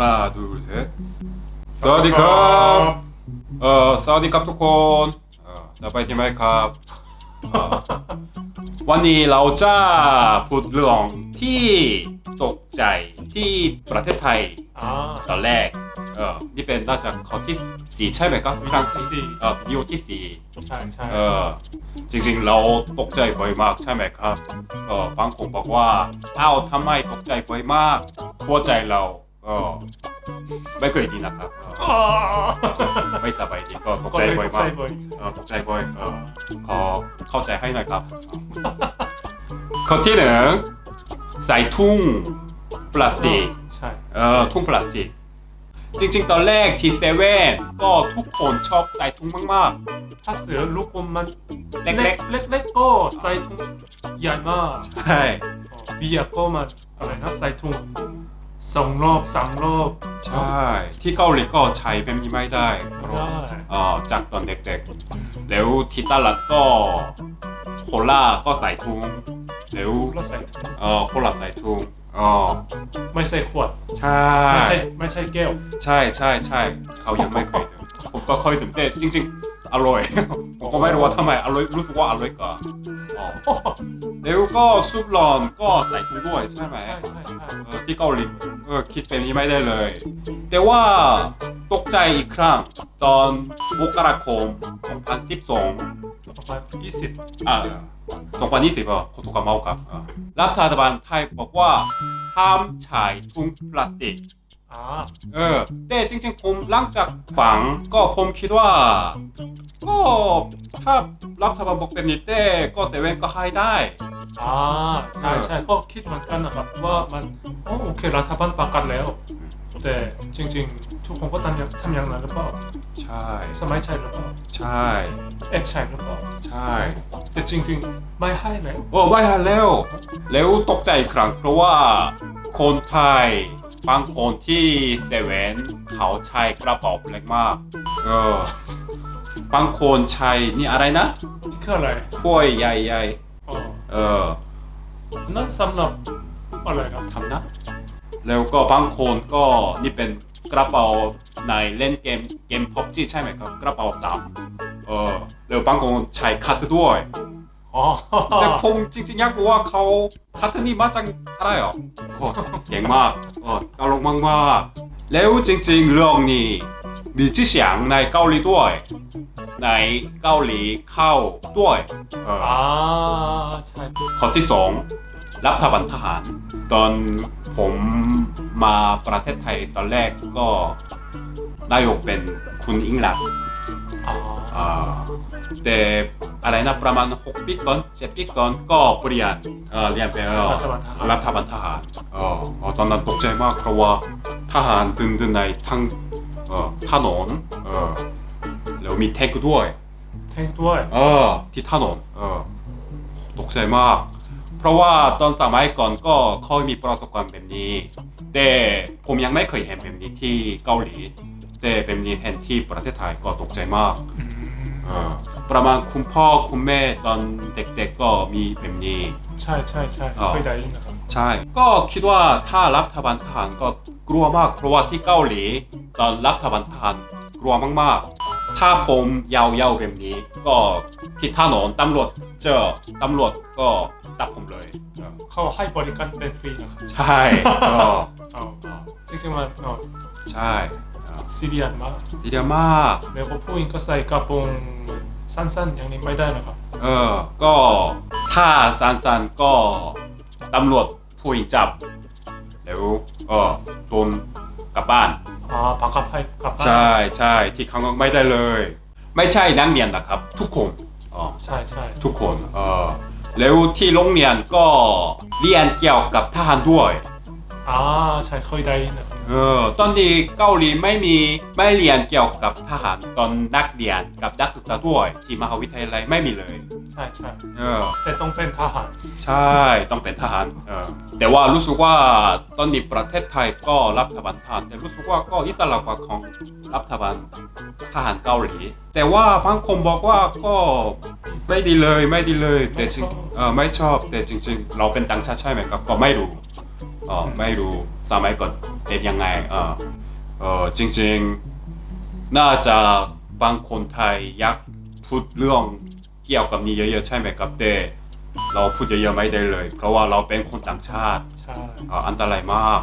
하나, 둘, 셋. สวัสดีครับเอ่อสวัสดีครับทุกคนเอ่อสบายดีไหมครับเอ่อวันนี้เราจะพูดเรื่องที่ตกใจที่ประเทศไทย อ่า ตอนแรกเออนี่เป็นน่าจะข้อที่สี่ใช่ไหมครับครั้งที่ สี่ เออวิดีโอที่สี่ ใช่ใช่ เออจริงๆเราตกใจบ่อยมากใช่ไหมครับเออบางคนบอกว่าอ้าวทำไมตกใจบ่อยมากหัวใจเรา เออไม่เคยดีนะครับเอออ๋อไม่สบายดีก็ตกใจบ่อยมากตกใจบ่อยเออตกใจบ่อยเออขอเข้าใจให้หน่อยครับข้อที่หนึ่งใส่ทุ่งพลาสติก ใช่ เอ่อทุ่งพลาสติก จริงๆ ตอนแรกที่เซเว่นก็ทุกคนชอบใส่ถุงมาก ถ้าเสือลูกอมมันๆเล็กเล็กๆก็ใส่ถุงใหญ่มากๆ ใช่อ๋อเบียร์ก็มันอะไรนะใส่ถุง สองรอบสามรอบใช่ ที่เกาหลีก็ใช้แบบนี้ไม่ได้เพราะได้เอ่อจากตอนเด็กๆ แล้วที่ตลาดก็โคลาก็ใส่ถุงแล้วแล้วใส่ถุงเออโคลาใส่ถุงอ๋อไม่ใส่ขวดใช่ไม่ใช่ไม่ใช่แก้ว ใช่ใช่ใช่เขายังไม่เคยดื่มผมก็เคยดื่มแต่จริงๆ อร่อย ผมก็ไม่รู้ว่าทำไมอร่อยรู้สึกว่าอร่อยกว่าอ๋อแล้วก็ซุปร้อนก็ใส่ถุงด้วยใช่ไหมใช่ใช่ใช่เออที่เกาหลีเออคิดเป็นนี้ไม่ได้เลย แต่ว่าตกใจอีกครั้งตอนมกราคม 2012 ประมาณยี่สิบอ่า2020อะโคโตกาเมาครับอ่ารัฐบาลไทยบอกว่าห้ามใช้ถุงพลาสติก อ่าเออแต่จริงๆผมหลังจากฟังก็ผมคิดว่า ก็ถ้ารัฐบาลบอกเป็นนี้แต่ก็เซเว่นก็ให้ได้อ่าใช่ใช่ก็คิดเหมือนกันนะครับว่ามันโอ้โอเครัฐบาลประกาศแล้วแต่จริงๆทุกคนก็ทำอย่างทำอย่างนั้นหรือเปล่าใช่สมัยใช่หรือเปล่าใช่แอบใช่หรือเปล่าใช่แต่จริงๆไม่ให้แล้วโอ้ไม่ทันแล้วแล้วตกใจอีกครั้งเพราะว่าคนไทย บางคนที่เซเว่นเขาใช้กระเป๋าเล็กมากเออบางคนใช้นี่อะไรนะนี่คืออะไรถ้วยใหญ่อ๋อๆเออนั่นสำหรับอะไรครับทำนะ แล้วก็บางคนก็นี่เป็นกระเป๋าในเล่นเกมเกมพับจีใช่ไหมครับกระเป๋าสามเออแล้วบางคนใช้คัตด้วย อ๋อแต่ผมจริงๆอยากรู้ว่าเขาคัตนี่มาจากอะไรอะโอ้เก่งมากเออตลกมากๆแล้วจริงๆเรื่องนี้มีชื่อเสียงในเกาหลีด้วย แรกก็นายกเป็นคุณอิงลักษณ์อ่าอ่าแต่อะไรนะประมาณ6ปีก่อน7ปีก่อนก็เปลี่ยนเอ่อเรียนเป็นเอ่อรัฐบาลทหารรัฐบาลทหารเอ่อเอ่อตอนนั้นตกใจมากเพราะว่าทหารเดินเดินในทั้งเอ่อถนนเอ่อแล้วมีแท็กด้วยแทงด้วยเออที่ถนนเออตกใจมาก เพราะว่าตอนสมัยก่อนก็เคยมีประสบการณ์แบบนี้ แต่ผมยังไม่เคยเห็นแบบนี้ที่เกาหลีแต่แบบนี้เห็นที่ประเทศไทยก็ตกใจมากอืมเออ ประมาณคุณพ่อคุณแม่ตอนเด็กๆก็มีแบบนี้ ใช่ใช่ใช่อ๋อ เคยได้ยินนะครับ ใช่ ก็คิดว่าถ้ารัฐบาลทหารก็กลัวมากเพราะว่าที่เกาหลีตอนรัฐบาลทหารกลัวมากๆ ถ้าผมยาวๆแบบนี้ ก็ที่ถนนตำรวจเจอตำรวจก็ตับผมเลยเออเขาให้บริการเป็นฟรีนะครับใช่ก็ อ๋ออ๋อจริงๆมันอ๋อใช่ เออซีเรียสมากดีเดียวมากแล้วก็ผู้หญิงก็ใส่กระโปรงสั้นๆอย่างนี้ไม่ได้นะครับเออ ก็ถ้าสันๆก็ตำรวจผู้หญิงจับ แล้วก็โดนกลับบ้านอ่าบังคับให้กลับบ้านใช่ใช่ที่ข้างนอกไม่ได้เลย ไม่ใช่นักเรียนนะครับ ทุกคนอ๋อใช่ใช่ทุกคนเออแล้วที่โรงเรียนก็เรียนเกี่ยวกับทหารด้วยอ่าใช่เคย ได้ยินนะครับเออตอนนี้เกาหลีไม่มีไม่เรียนเกี่ยวกับทหารตอนนักเรียนกับนักศึกษาด้วยที่มหาวิทยาลัยไม่มีเลย ใช่ใช่เออ แต่ต้องเป็นทหาร ใช่ต้องเป็นทหารเออแต่ว่ารู้สึกว่าตอนนี้ประเทศไทยก็รัฐบาลทหารแต่รู้สึกว่าก็อิสระกว่าของรัฐบาลทหารเกาหลี แต่ว่าบางคนบอกว่าก็ไม่ดีเลยไม่ดีเลยแต่จริงเออไม่ชอบแต่จริง ๆ เราเป็นต่างชาติใช่ไหมครับก็ไม่รู้ เออไม่รู้สมัยก่อนเป็นยังไงเออเออจริงๆ น่าจะบางคนไทยอยากพูดเรื่องเกี่ยวกับนี้เยอะๆใช่ไหมครับแต่เราพูดเยอะๆไม่ได้เลย เพราะว่าเราเป็นคนต่างชาติใช่เอ่ออันตรายมาก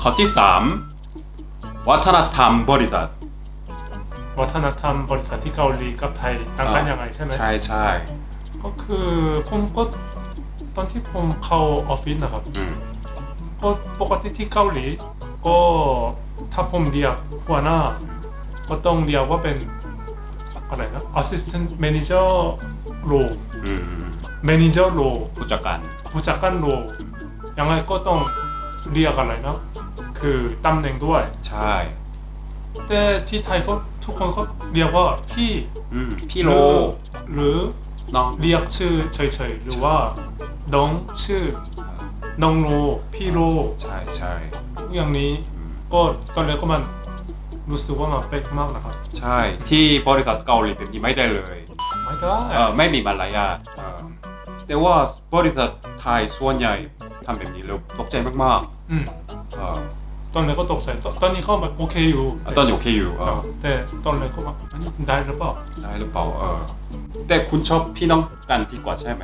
ข้อที่สามวัฒนธรรมบริษัท วัฒนธรรมบริษัทที่เกาหลีกับไทยต่างกันยังไงใช่ไหมใช่ใช่ก็คือผมก็ ตอนที่ผมเข้าออฟฟิศนะครับ อืมก็ปกติที่เกาหลี ก็ถ้าผมเรียกหัวหน้า ก็ต้องเรียกว่าเป็นอะไรนะ assistant manager role อืมอืม manager role ผู้จัดการ ผู้จัดการ role ยังไงก็ต้องเรียกอะไรนะ คือตำแหน่งด้วย ใช่ แต่ที่ไทยก็ทุกคนก็เรียกว่าพี่อืม พี่โล หรือ น้องเรียกชื่อเฉยๆหรือว่าน้องชื่อน้องโลพี่โลใช่ใช่อย่างนี้อืมก็ตอนแรกก็มันรู้สึกว่ามันเป๊กมากนะครับ ใช่ที่บริษัทเกาหลีเป็นที่ไม่ได้เลย ไม่ได้เออไม่มีมารยาทเออแต่ว่าบริษัทไทยส่วนใหญ่ทำแบบนี้แล้วตกใจมากอืมๆเออตอนแรกก็ตกใจตตอนนี้ก็แบบโอเคอยู่ ตอนอยู่โอเคอยู่เออแต่ตอนแรกก็แบบอันนี้ได้หรือเปล่าได้หรือเปล่าเออ แต่คุณชอบพี่น้องกันดีกว่าใช่ไหม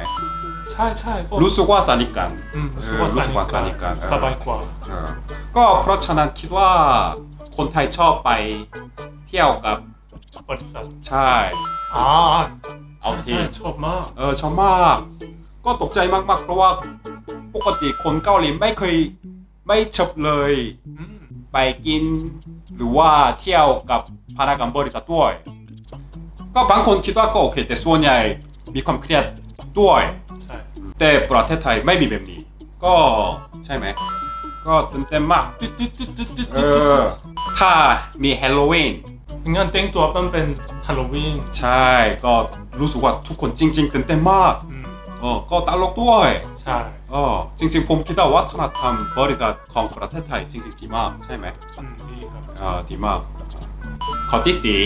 ใช่ใช่ก็รู้สึกว่าสนิทกัน อืมรู้สึกว่าเออรู้สึกว่าสนิทสนิทกักันนสบายกว่า เออก็เพราะฉะนั้นคิดว่าคนไทยชอบไปเที่ยวกับบริษัทใช่อ่าเอาที่ใช่ชอบมาก เออชอบมาก ก็ตกใจมากๆ เพราะว่าปกติคนเกาหลีไม่เคยไม่ชอบเลย อืมไปกิน หรือว่าเที่ยวกับพนักงานบริษัทด้วย ก็บางคนคิดว่าก็โอเค แต่ส่วนใหญ่มีความเครียดด้วย ใช่ แต่ประเทศไทยไม่มีแบบนี้ ก็ใช่ไหม ก็ตื่นเต้นมากติ๊ดติ๊ดติ๊ดติ๊ดติ๊ดเออถ้ามีฮ a โลวีนงานแต่งตัวมันเป็นฮาโลวีนใช่ก็รู้สึกว่าทุกคนจริงๆตื่นเต้นมากอืมเออก็ตลกด้วยใช่ เออจริง ๆ ผมคิดว่าวัฒนธรรมบริษัทของประเทศไทยจริงๆดีมากใช่ไหม อืมดีครับ เออดีมากข้อที่สี่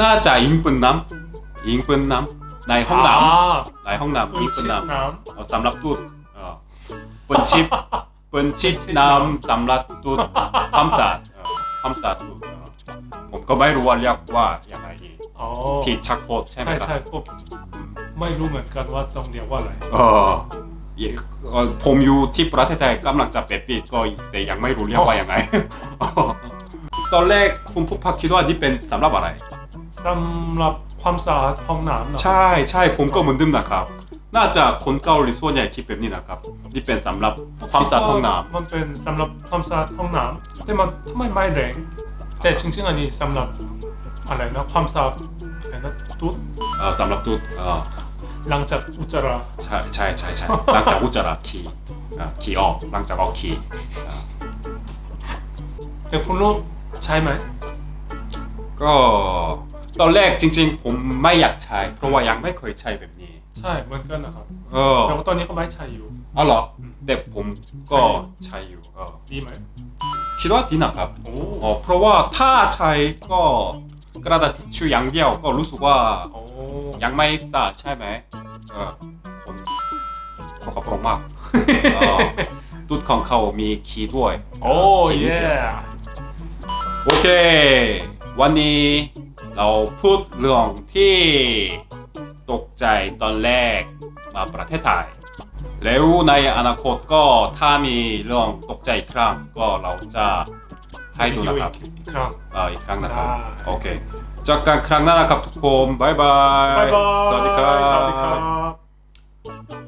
น่าจะยิงปืนน้ำยิงปืนน้ำในห้องน้อ่าำในห้องน้ำยิงปืนน้ำน้เออสำหรับตูดเออปืนชิปปืนชิปน้ำสำหรับตูดความสะอาดเออความสะอาดตูดเออผมก็ไม่รู้ว่าเรียกว่าอย่างไรดีำอ๋อที่ชักโครกใช่ไหมใช่ครับใช่ก็ไม่รู้เหมือนกันว่าต้องเรียกว่าอะไรเออเอ่อเอ่อผมอยู่ที่ประเทศไทยกำลังจะเปิดปีก็แต่ยังไม่รู้เรียกว่ายังไงตอนแรกคุณผู้พักคิดว่านี่เป็นสำหรับอะไร สำหรับความสะอาดห้องน้ำเนอะใช่ใช่ผมก็เหมือนเดิมนะครับ น่าจะคนเกาหลีส่วนใหญ่คิดแบบนี้นะครับนี่เป็นสำหรับความสะอาดห้องน้มันเป็นสำหรับความสะอาดห้องน้ำแต่มันทำไมไม่แรงแต่จริงๆอันนี้สำหรับอะไรนะความสะอาดอะไรนะตุ๊ดำเอ่อสำหรับตูดเอ่อหลังจากอุจจาระใช่ใช่ใช่ใช่หลังจากอุจจาระขี่อะขี่ออกหลังจากออกขี่อะแต่คุณรู้ใช่ไหมก็ ตอนแรกจริง ๆ ผมไม่อยากใช้ เพราะว่ายังไม่เคยใช้แบบนี้ ใช่เหมือนกันนะครับเออแต่ว่าตอนนี้ก็ไม่ใช้อยู่เอาเหรอเด็กผมก็ใช้อยู่เออดีไหมคิดว่าดีนะครับโอ้อ๋อเพราะว่าถ้าใช้ก็กระดาษทิชชู่อย่างเดียวก็รู้สึกว่าโอ้ยังไม่สะอาดใช่ไหมเออคนสกปรกมากเออตูดของเขามีขี้ด้วยโอ้ขี้นิดเย่ดีวโอเค วันนี้ เราพูดเรื่องที่ตกใจตอนแรกมาประเทศไทย แล้วในอนาคตก็ถ้ามีเรื่องตกใจครั้งก็เราจะให้ดูนะครับอีกครั้งอีกครั้งนะครับ โอเคจากกันครั้งหน้านะครับทุกคนบายบาย สวัสดีครับ